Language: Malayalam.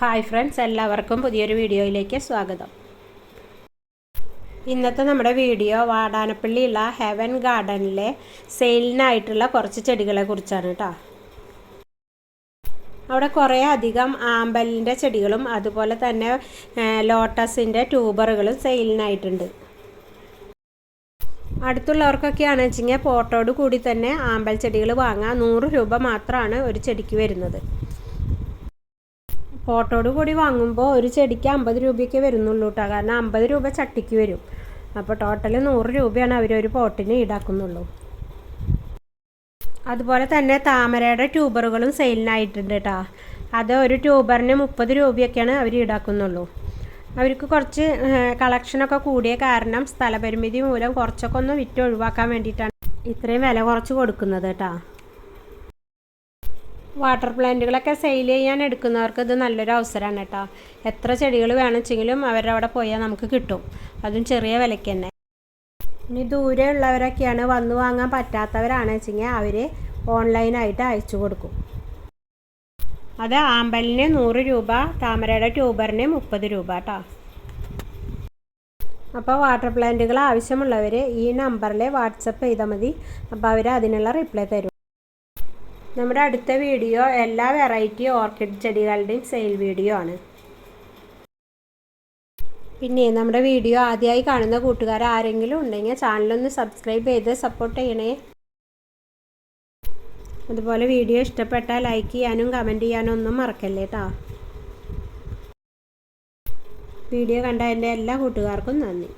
ഹായ് ഫ്രണ്ട്സ് എല്ലാവർക്കും പുതിയൊരു വീഡിയോയിലേക്ക് സ്വാഗതം. ഇന്നത്തെ നമ്മുടെ വീഡിയോ വാടാനപ്പള്ളിയുള്ള ഹെവൻ ഗാർഡനിലെ സെയിലിനായിട്ടുള്ള കുറച്ച് ചെടികളെ കുറിച്ചാണ് കേട്ടോ അവിടെ കുറേ അധികം ആമ്പലിന്റെ ചെടികളും അതുപോലെ തന്നെ ലോട്ടസിന്റെ ട്യൂബറുകളും സെയിലിനായിട്ടുണ്ട്. അടുത്തുള്ളവർക്കൊക്കെയാണെന്ന് വെച്ചെങ്കിൽ പോട്ടോട് കൂടി തന്നെ ആമ്പൽ ചെടികൾ വാങ്ങാം. നൂറ് രൂപ മാത്രമാണ് ഒരു ചെടിക്ക് വരുന്നത്. പോട്ടോട് കൂടി വാങ്ങുമ്പോൾ ഒരു ചെടിക്ക് അമ്പത് രൂപയ്ക്ക് വരുന്നുള്ളൂ കേട്ടോ കാരണം അമ്പത് രൂപ ചട്ടിക്ക് വരും. അപ്പോൾ ടോട്ടൽ നൂറ് രൂപയാണ് അവർ ഒരു പോട്ടിന് ഈടാക്കുന്നുള്ളൂ. അതുപോലെ തന്നെ താമരയുടെ ട്യൂബറുകളും സെയിലിനായിട്ടുണ്ട് കേട്ടോ അത് ഒരു ട്യൂബറിന് മുപ്പത് രൂപയൊക്കെയാണ് അവർ ഈടാക്കുന്നുള്ളൂ. അവർക്ക് കുറച്ച് കളക്ഷനൊക്കെ കൂടിയ കാരണം സ്ഥലപരിമിതി മൂലം കുറച്ചൊക്കെ ഒന്ന് വിറ്റ് ഒഴിവാക്കാൻ വേണ്ടിയിട്ടാണ് ഇത്രയും വില കുറച്ച് കൊടുക്കുന്നത് കേട്ടോ വാട്ടർ പ്ലാന്റുകളൊക്കെ സെയിൽ ചെയ്യാൻ എടുക്കുന്നവർക്ക് ഇത് നല്ലൊരു അവസരമാണ് കേട്ടോ. എത്ര ചെടികൾ വേണമെച്ചെങ്കിലും അവരുടെ അവിടെ പോയാൽ നമുക്ക് കിട്ടും. അതും ചെറിയ വിലയ്ക്ക് തന്നെ. ഇനി ദൂരെ ഉള്ളവരൊക്കെയാണ് വന്നു വാങ്ങാൻ പറ്റാത്തവരാണെന്ന് വെച്ചെങ്കിൽ അവർ ഓൺലൈനായിട്ട് അയച്ചു കൊടുക്കും. അത് ആമ്പലിന് നൂറ് രൂപ താമരയുടെ ട്യൂബറിന് മുപ്പത് രൂപ കേട്ടോ. അപ്പോൾ വാട്ടർ പ്ലാന്റുകൾ ആവശ്യമുള്ളവർ ഈ നമ്പറിൽ വാട്സപ്പ് ചെയ്താൽ മതി. അപ്പോൾ അവർ അതിനുള്ള റിപ്ലൈ തരും. നമ്മുടെ അടുത്ത വീഡിയോ എല്ലാ വെറൈറ്റി ഓർക്കിഡ് ചെടികളുടെയും സെയിൽ വീഡിയോ ആണ്. പിന്നെ നമ്മുടെ വീഡിയോ ആദ്യമായി കാണുന്ന കൂട്ടുകാർ ആരെങ്കിലും ഉണ്ടെങ്കിൽ ചാനലൊന്ന് സബ്സ്ക്രൈബ് ചെയ്ത് സപ്പോർട്ട് ചെയ്യണേ. അതുപോലെ വീഡിയോ ഇഷ്ടപ്പെട്ടാൽ ലൈക്ക് ചെയ്യാനും കമന്റ് ചെയ്യാനും ഒന്നും മറക്കല്ലേ കേട്ടോ വീഡിയോ കണ്ട എന്റെ എല്ലാ കൂട്ടുകാർക്കും നന്ദി.